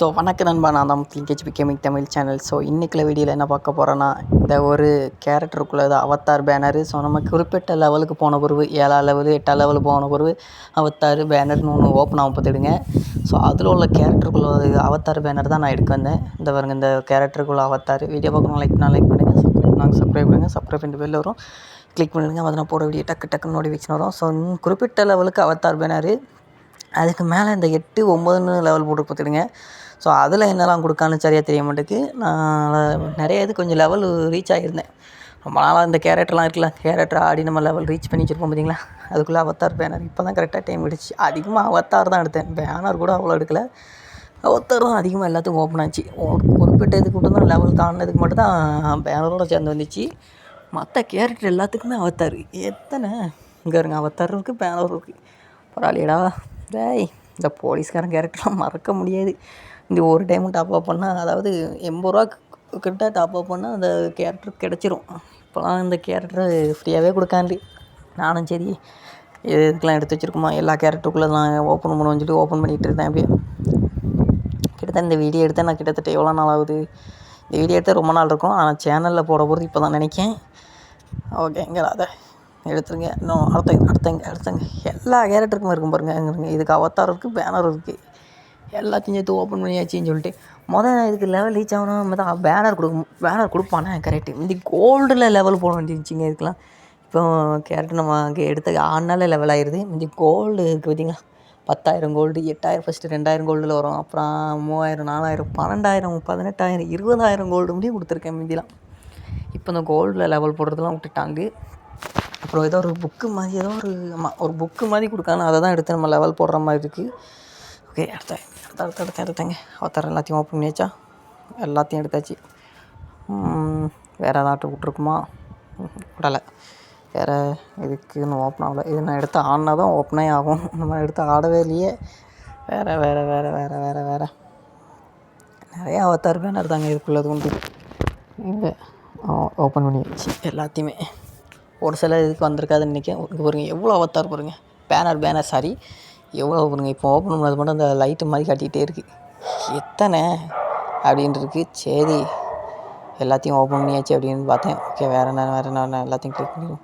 So வணக்கம் நண்பா. நான் தான் KGB gaming Tamil channel so இன்றைக்குள்ள வீடியோவில் என்ன பார்க்க போகிறேன்னா இந்த ஒரு கேரக்டருக்குள்ளே அவத்தார் பேனரு ஸோ நம்ம குறிப்பிட்ட லெவலுக்கு போன பிறகு ஏழாம் லெவலு எட்டாம் லெவலு போன பிறகு அவத்தார் பேனர்னு ஒன்று ஓப்பன் ஆகும் பார்த்துடுங்க ஸோ அதில் உள்ள கேரக்டருக்குள்ள அவத்தார் பேனர் தான் நான் எடுக்க வந்தேன். இந்த பாருங்க இந்த கேரக்டருக்குள்ள அவத்தார் வீடியோ பார்க்கணும் லைக் பண்ணால் லைக் பண்ணுங்கள் சப்ஸ்கிரைப் நாங்கள் சப்ஸ்கிரைப் பண்ணுங்கள் சப்ஸ்கிரைப் பண்ணிட்டு வெளில வரும். கிளிக் பண்ணிடுங்க அதை நான் போகிற வீடியோ டக்கு டக்குன்னு நோட்டிஃபிகேஷன் வரும். ஸோ குறிப்பிட்ட லெவலுக்கு அவத்தார் பேனரு அதுக்கு மேலே இந்த எட்டு ஒம்பதுன்னு லெவல் போட்டு பார்த்துடுங்க ஸோ அதில் என்னெல்லாம் கொடுக்கான்னு சரியாக தெரிய மாட்டேக்கு நான் நிறைய இது கொஞ்சம் லெவல் ரீச் ஆகியிருந்தேன் ரொம்ப நாளாக இந்த கேரக்டர்லாம் இருக்குல்ல கேரக்டர் ஆடி நம்ம லெவல் ரீச் பண்ணி வச்சுருப்போம் பார்த்தீங்களா அதுக்குள்ளே அவத்தார் பேனர் இப்போ தான் கரெக்டாக டைம் கிடச்சி அதிகமாக அவத்தார் தான் எடுத்தேன். பேனர் கூட அவ்வளோ எடுக்கல. அவத்தார் தான் அதிகமாக எல்லாத்துக்கும் ஓப்பன் ஆச்சு. குறிப்பிட்ட இதுக்கு மட்டும் தான் லெவல் தாண்டினதுக்கு மட்டும் தான் பேனரோட சேர்ந்து வந்துச்சு. மற்ற கேரக்டர் எல்லாத்துக்குமே அவத்தார் எத்தனை? இங்கே இருங்க அவத்தார் இருக்குது பேனர் இருக்குது பரவாயில்லையடா. டேய் இந்த போலீஸ்காரன் கேரக்டர்லாம் மறக்க முடியாது. இந்த ஒரு டைம் டாப் அப் பண்ணால் அதாவது எண்பது ரூபா கிட்ட டாப் அப் பண்ணால் அந்த கேரக்டர் கிடச்சிரும். இப்போலாம் இந்த கேரக்டர் ஃப்ரீயாகவே கொடுக்காண்டி. நானும் சரி இதுக்கெலாம் எடுத்து வச்சுருக்கோமா? எல்லா கேரக்டருக்குள்ளே நான் ஓப்பன் பண்ணுவோம்னு சொல்லி ஓப்பன் பண்ணிகிட்டு இருந்தேன் அப்படியே. கிட்டத்தட்ட இந்த வீடியோ எடுத்தேன் நான் கிட்டத்தட்ட எவ்வளோ நாள் ஆகுது? இந்த வீடியோ எடுத்தால் ரொம்ப நாள் இருக்கும். ஆனால் சேனலில் போட போகிறது இப்போ தான் நினைக்கேன் ஓகேங்க அதை எடுத்துருங்க. இன்னும் அடுத்தங்க அடுத்தங்க அடுத்தங்க. எல்லா கேரக்டருக்குமே இருக்கும் பாருங்க. இதுக்கு அவத்தார் இருக்குது பேனர் இருக்குது எல்லாத்தையும் சேர்த்து ஓப்பன் பண்ணியாச்சின்னு சொல்லிட்டு மொதல் இதுக்கு லெவல் ரீச் ஆகணும் தான் பேனர் கொடுக்கும் பேனர் கொடுப்பானே? கரெக்டு இந்த கோல்டில் லெவல் போட வேண்டியிருந்துச்சிங்க இதுக்கெலாம் இப்போ கேரக்டர் நம்ம அங்கே எடுத்த ஆறுனால லெவல் ஆயிடுது இந்த கோல்டு இருக்குது பார்த்தீங்களா? பத்தாயிரம் கோல்டு எட்டாயிரம் ஃபஸ்ட்டு ரெண்டாயிரம் கோல்டில் வரும். அப்புறம் மூவாயிரம் நாலாயிரம் பன்னெண்டாயிரம் பதினெட்டாயிரம் இருபதாயிரம் கோல்டு முடியும் கொடுத்துருக்கேன் மிந்திலாம். இப்போ இந்த கோல்டில் லெவல் போடுறதுலாம் விட்டுட்டாங்க. அப்புறம் ஏதோ ஒரு புக்கு மாதிரி ஏதோ ஒரு ஆமாம் ஒரு புக்கு மாதிரி கொடுக்காங்க அதை தான் எடுத்து நம்ம லெவல் போடுற மாதிரி இருக்குது ஓகே அடுத்த அடுத்த அடுத்த அடுத்த எடுத்தேங்க அவத்தார் எல்லாத்தையும் ஓப்பன் பண்ணியாச்சா எல்லாத்தையும் எடுத்தாச்சு. வேறு ஏதாட்டும் விட்ருக்குமா விடலை வேறு இதுக்கு இன்னும் ஓப்பன் ஆகலை. இது நான் எடுத்து ஆடினா தான் ஓப்பனே ஆகும். நம்ம எடுத்து ஆடவே இல்லையே. வேறு வேறு வேறு வேறு வேறு வேறு. நிறையா அவத்தார் பேனர் தாங்க இதுக்குள்ளது உண்டு. இங்கே ஓப்பன் பண்ணியாச்சு எல்லாத்தையுமே. ஒரு சில இதுக்கு வந்திருக்காதுன்னு நினைக்கிறேன். இங்கே பாருங்கள் எவ்வளோ அவத்தார் பாருங்கள் பேனர் பேனர் சாரி எவ்வளோ பாருங்கள் இப்போ ஓப்பன் பண்ணது மட்டும் அந்த லைட்டு மாதிரி காட்டிகிட்டே இருக்குது எத்தனை? அப்படின்ட்டு இருக்குது சரி எல்லாத்தையும் ஓப்பன் பண்ணியாச்சு அப்படின்னு பார்த்தேன். ஓகே வேறு என்ன வேறு என்ன எல்லாத்தையும் கிளிக் பண்ணிடுவோம்.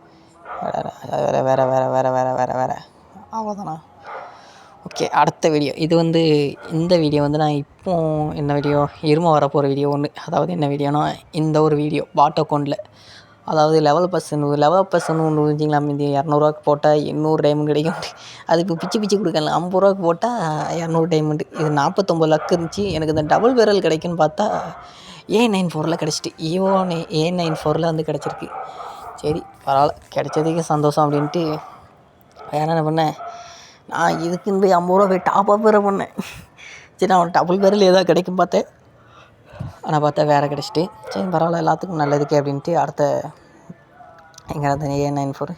வேறு வேறு வேறு வேறு வேறு வேறு வேறு அவ்வளோதானா ஓகே அடுத்த வீடியோ இது வந்து இந்த வீடியோ வந்து நான் இப்போ என்ன வீடியோ இரும வரப்போகிற வீடியோ ஒன்று அதாவது என்ன வீடியோனா இந்த ஒரு வீடியோ பாட் அக்கௌண்ட்டில் அதாவது லெவல் பர்சன் லெவல் பர்சன் ஒன்று இருந்துச்சிங்களா மீதி இரநூறுவாக்கு போட்டால் எண்ணூறு டைமண்ட் கிடைக்கும். அது இப்போ பிச்சு பிச்சு கொடுக்கல. ஐம்பது ரூபாக்கு போட்டால் இரநூறு டைமண்ட் இது நாற்பத்தொம்பது லக்கு இருந்துச்சு. எனக்கு இந்த டபுள் விரல் கிடைக்குன்னு பார்த்தா ஏ நைன் ஃபோரில் கிடச்சிட்டு. ஈவோ ஏ நைன் ஃபோரில் வந்து கிடச்சிருக்கு. சரி பரவாயில்ல. கிடைச்சதுக்கு சந்தோஷம் அப்படின்ட்டு வேறு என்ன பண்ணேன்? நான் இதுக்குன்னு போய் ஐம்பது ரூபா போய் டாப் அப் வேறு பண்ணேன். சரி நான் டபுள் விரல் ஏதாவது கிடைக்கும் பார்த்தேன். ஆனால் பார்த்தா வேறு கிடச்சிட்டு சரி பரவாயில்ல எல்லாத்துக்கும் நல்லதுக்கே அப்படின்ட்டு அடுத்த எங்கே A nine four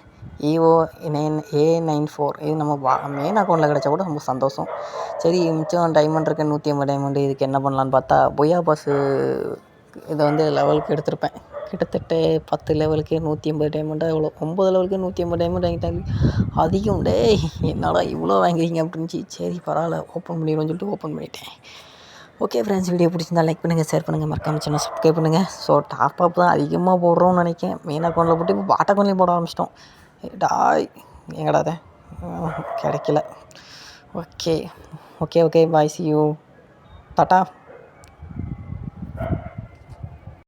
evo nine A nine four இது நம்ம மெயின் அக்கௌண்ட்டில் கிடச்சா கூட ரொம்ப சந்தோஷம். சரி மிச்சம் டைமண்ட் இருக்குது நூற்றி ஐம்பது டைமண்டு இதுக்கு என்ன பண்ணலான்னு பார்த்தா பொய்யா பாஸு இதை வந்து லெவலுக்கு எடுத்திருப்பேன். கிட்டத்தட்ட பத்து லெவலுக்கு நூற்றி ஐம்பது டைமண்டாக எவ்வளோ ஒம்பது லெவலுக்கு நூற்றி ஐம்பது டைமண்ட் வாங்கிட்டாங்க. அதிகம் டே என்னடா இவ்வளோ வாங்குறீங்க அப்படின்னு சரி பரவாயில்ல ஓப்பன் பண்ணிடுவோம்னு சொல்லிட்டு ஓப்பன் பண்ணிட்டேன். ஓகே ஃப்ரெண்ட்ஸ் வீடியோ பிடிச்சிருந்தா லைக் பண்ணுங்கள் ஷேர் பண்ணுங்கள் மறக்காம சேனல் சப்ஸ்கிரைப் பண்ணுங்கள் ஸோ டாப் அப் தான் அதிகமாக போடுறோம்னு நினைக்கேன் மெயின் அக்கௌண்ட்டில் போட்டு இப்போ பாட் அக்கௌண்ட்லேயும் போட ஆரம்பிச்சிட்டோம். டாய் எங்கடாத கிடைக்கல. Okay okay okay bye see you Tata